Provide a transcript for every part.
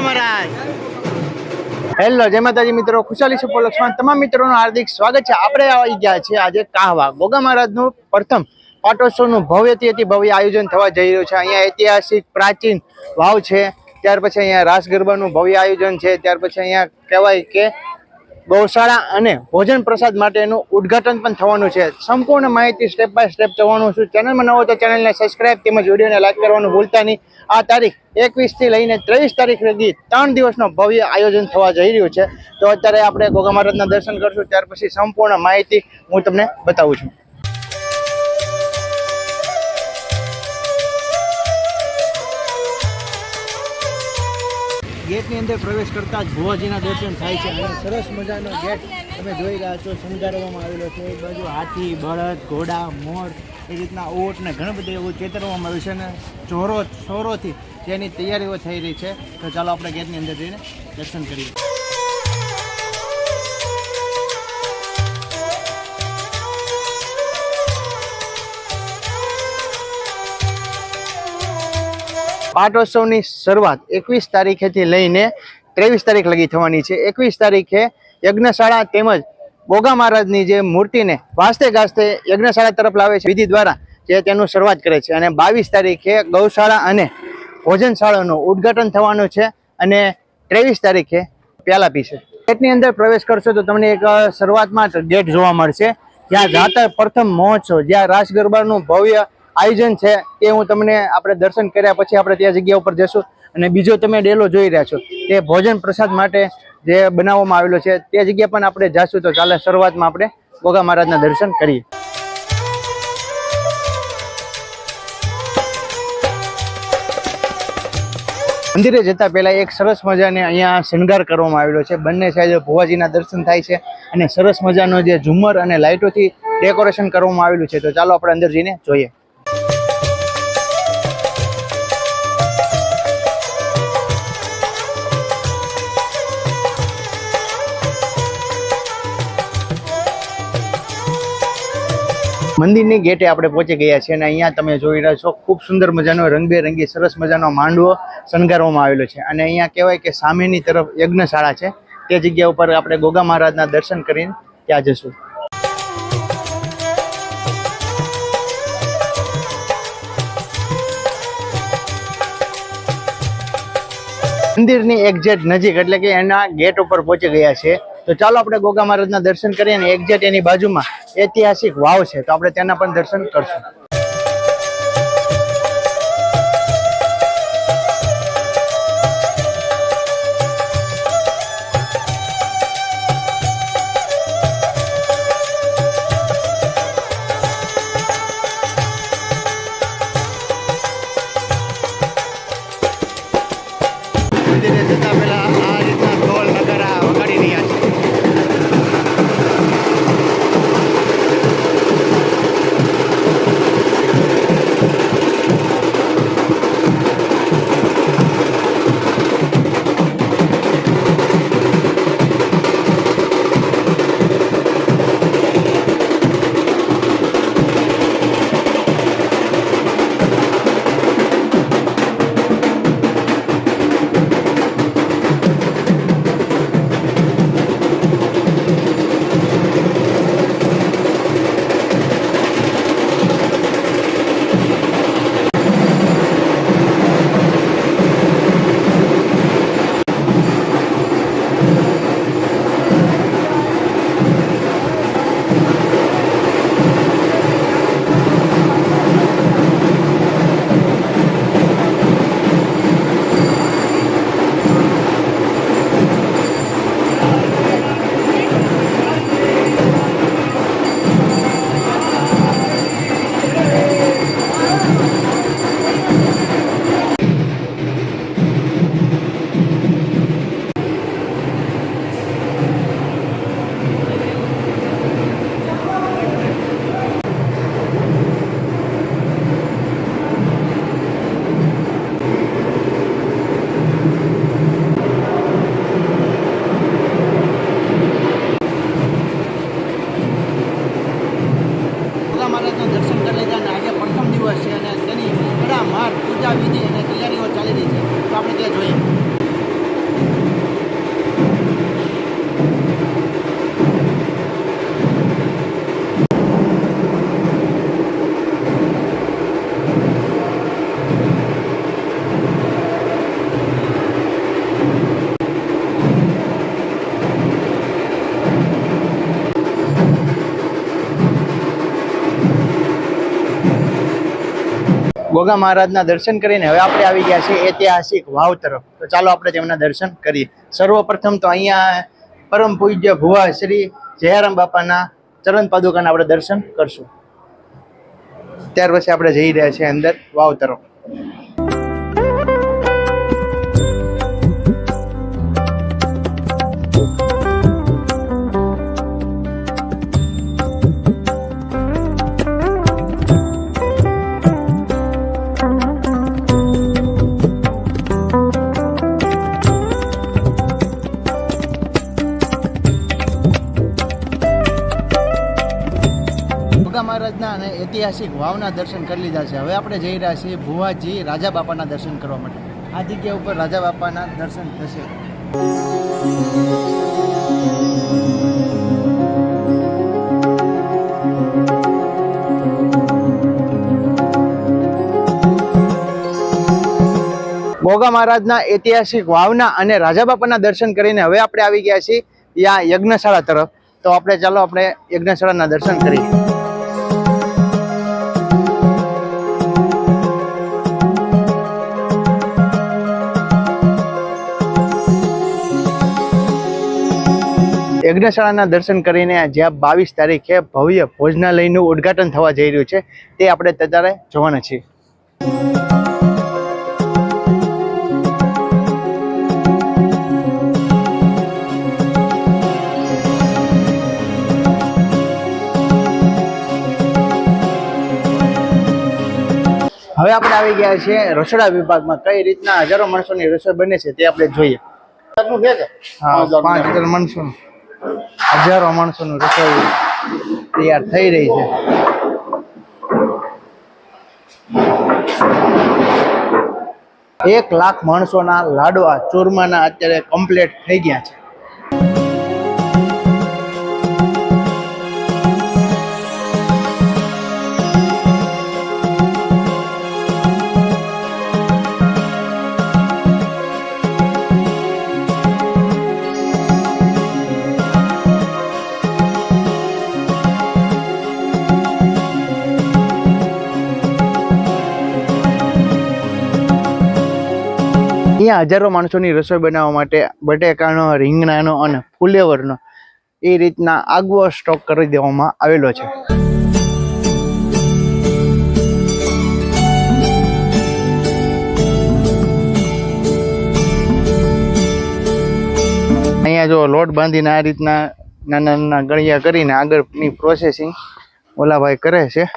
મહારાજ. Hello જય માતાજી મિત્રો. ખુશાલી સુપર તમામ મિત્રોનું હાર્દિક સ્વાગત છે. આપણે આવી ગયા છે આજે કાહવા. ગોગા મહારાજનું પ્રથમ પાટોત્સવનું ભવ્યથી ભવ્ય આયોજન થવા જઈ રહ્યું છે. અહીંયા ઐતિહાસિક, પ્રાચીન વાવ છે. ત્યાર પછી અહીંયા રાસ ગરબાનું ભવ્ય આયોજન છે. ત્યાર પછી અહીંયા કહેવાય કે ગૌશાળા અને ભોજન પ્રસાદ માટેનું ઉદ્ઘાટન પણ થવાનું છે. સંપૂર્ણ માહિતી સ્ટેપ બાય સ્ટેપ થવાનું છું. ચેનલમાં નવો તો ચેનલને સબસ્ક્રાઇબ તેમજ વિડીયોને લાઈક કરવાનું ભૂલતા નહીં. આ તારીખ એકવીસથી લઈને ત્રેવીસ તારીખ લગી ત્રણ દિવસનો ભવ્ય આયોજન થવા જઈ રહ્યું છે. તો અત્યારે આપણે ગોગા મહારાજના દર્શન કરશું. ત્યાર પછી સંપૂર્ણ માહિતી હું તમને બતાવું છું. ગેટની અંદર પ્રવેશ કરતા જ ભુવાજીના દર્શન થાય છે. અને સરસ મજાનો ગેટ તમે જોઈ રહ્યા છો, શણગારવામાં આવેલો છે. એક બાજુ હાથી, બળદ, ઘોડા, મોર, એ રીતના ઓટ ને ઘણું બધું એવું ચેતરવામાં આવ્યું છે અને ચોરો, ચોરોથી જેની તૈયારીઓ થઈ રહી છે. તો ચાલો આપણે ગેટની અંદર જઈને દર્શન કરીએ. પાટોત્સવની શરૂઆત એકવીસ તારીખેથી લઈને ત્રેવીસ તારીખ લગી થવાની છે. એકવીસ તારીખે યજ્ઞશાળા તેમજ ગોગા મહારાજની જે મૂર્તિને વાસ્તે ગાસ્તે યજ્ઞશાળા તરફ લાવે છે. વિધિ દ્વારા જે તેનું શરૂઆત કરે છે અને બાવીસ તારીખે ગૌશાળા અને ભોજનશાળાનું ઉદ્ઘાટન થવાનું છે અને ત્રેવીસ તારીખે પ્યાલા પીશે. ગેટની અંદર પ્રવેશ કરશો તો તમને એક શરૂઆતમાં ગેટ જોવા મળશે. જ્યાં જાતર પ્રથમ મહોત્સવ, જ્યાં રાસ ગરબાનું ભવ્ય આયોજન છે એ હું તમને આપણે દર્શન કર્યા પછી આપણે ત્યાં જગ્યા ઉપર જશું અને બીજો તમે ડેલો જોઈ રહ્યા છો. તે ભોજન પ્રસાદ માટે જે બનાવવામાં આવેલો છે તે જગ્યા પણ આપણે જાશું તો ચાલે શરૂઆતમાં આપણે ગોગા મહારાજના દર્શન કરીએ. મંદિરે જતા પહેલાં એક સરસ મજાને અહીંયા શણગાર કરવામાં આવેલો છે. બંને સાઈડે ભુવાજીના દર્શન થાય છે અને સરસ મજાનો જે ઝુમ્મર અને લાઇટોથી ડેકોરેશન કરવામાં આવેલું છે. તો ચાલો આપણે અંદર જઈને જોઈએ. મંદિરની ગેટે આપણે પહોંચી ગયા છીએ અને અહીંયા તમે જોઈ રહ્યા છો, ખૂબ સુંદર મજાનો રંગબેરંગી, સરસ મજાનો માંડવો શણગારવામાં આવેલો છે. અને અહીંયા કહેવાય કે સામેની તરફ યજ્ઞશાળા છે. તે જગ્યા ઉપર આપણે ગોગા મહારાજના દર્શન કરીને ત્યાં જશું. મંદિરની એક્ઝેક્ટ નજીક એટલે કે એના ગેટ ઉપર પહોંચી ગયા છે તો ચાલો આપણે ગોગા મહારાજના દર્શન કરીએ અને એક્ઝેક્ટ એની બાજુમાં ઐતિહાસિક વાવ છે, તો આપણે તેના પણ દર્શન કરશું. ગોગા મહારાજના દર્શન કરીને હવે આપણે આવી ગયા છીએ ઐતિહાસિક વાવ તરફ. તો ચાલો આપણે તેમના દર્શન કરીએ. સર્વપ્રથમ તો અહીંયા પરમ પૂજ્ય ભુવા શ્રી જયારામ બાપાના ચરણ પાદુકાના આપણે દર્શન કરશું. ત્યાર પછી આપણે જઈ રહ્યા છીએ અંદર વાવ તરફ. ગોગા અને ઐતિહાસિક વાવના દર્શન કરી લીધા છે. હવે આપણે જઈ રહ્યા છીએ ભુવાજી રાજા બાપાના દર્શન કરવા માટે. આ જગ્યા ઉપર રાજા બાપાના દર્શન થશે. ગોગા મહારાજના ઐતિહાસિક વાવના અને રાજા બાપાના દર્શન કરીને હવે આપણે આવી ગયા છીએ યા યજ્ઞશાળા તરફ. તો આપણે ચાલો આપણે યજ્ઞશાળાના દર્શન કરીએ. યજ્ઞશાળાના દર્શન કરીને જ્યાં બાવીસ તારીખે ભવ્ય ભોજનાલયનું ઉદ્ઘાટન થવા જઈ રહ્યું છે તે આપણે અત્યારે જોવાના છીએ. હવે આપણે આવી ગયા છીએ રસોડા વિભાગમાં. કઈ રીતના હજારો માણસોની રસોઈ બને છે તે આપણે જોઈએ. હા પાંચ હજાર માણસો હજારો માણસોનું રસોઈ તૈયાર થઈ રહી છે. એક લાખ માણસોના લાડવા ચૂરમાના અત્યારે કમ્પ્લીટ થઈ ગયા છે. અહીંયા હજારો માણસોની રસોઈ બનાવવા માટે બટેકાનો, રીંગણાનો અને ફુલેવરનો એ રીતના આગવો સ્ટોક કરી દેવામાં આવેલો છે. અહીંયા જો લોટ બાંધીને આ રીતના નાના નાના ગળિયા કરીને આગળની પ્રોસેસિંગ ઓલાભાઈ કરે છે.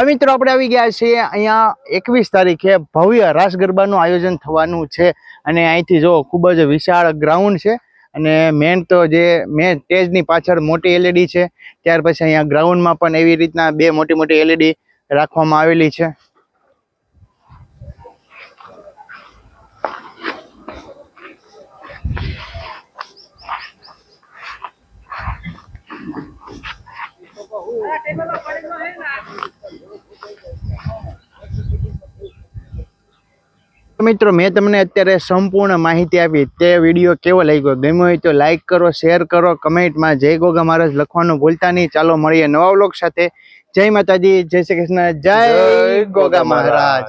હવે મિત્રો, આપણે આવી ગયા છીએ અહીંયા એકવીસ તારીખે ભવ્ય રાસ ગરબાનું આયોજન થવાનું છે. અને અહીંથી જો ખૂબ જ વિશાળ ગ્રાઉન્ડ છે. અને મેન તો જે મેન સ્ટેજની પાછળ મોટી એલઈડી છે. ત્યાર પછી અહીંયા ગ્રાઉન્ડમાં પણ એવી રીતના બે મોટી મોટી એલઈડી રાખવામાં આવેલી છે. તો મિત્રો મેં તમને અત્યારે સંપૂર્ણ માહિતી આપી. તે વીડિયો કેવો લાગ્યો? ગમ્યો હોય તો લાઈક કરો શેર કરો કમેન્ટમાં જય ગોગા મહારાજ લખવાનું ભૂલતા નહીં. ચાલો મળીએ નવા વ્લોગ સાથે. જય માતાજી જય શ્રી કૃષ્ણ જય ગોગા મહારાજ.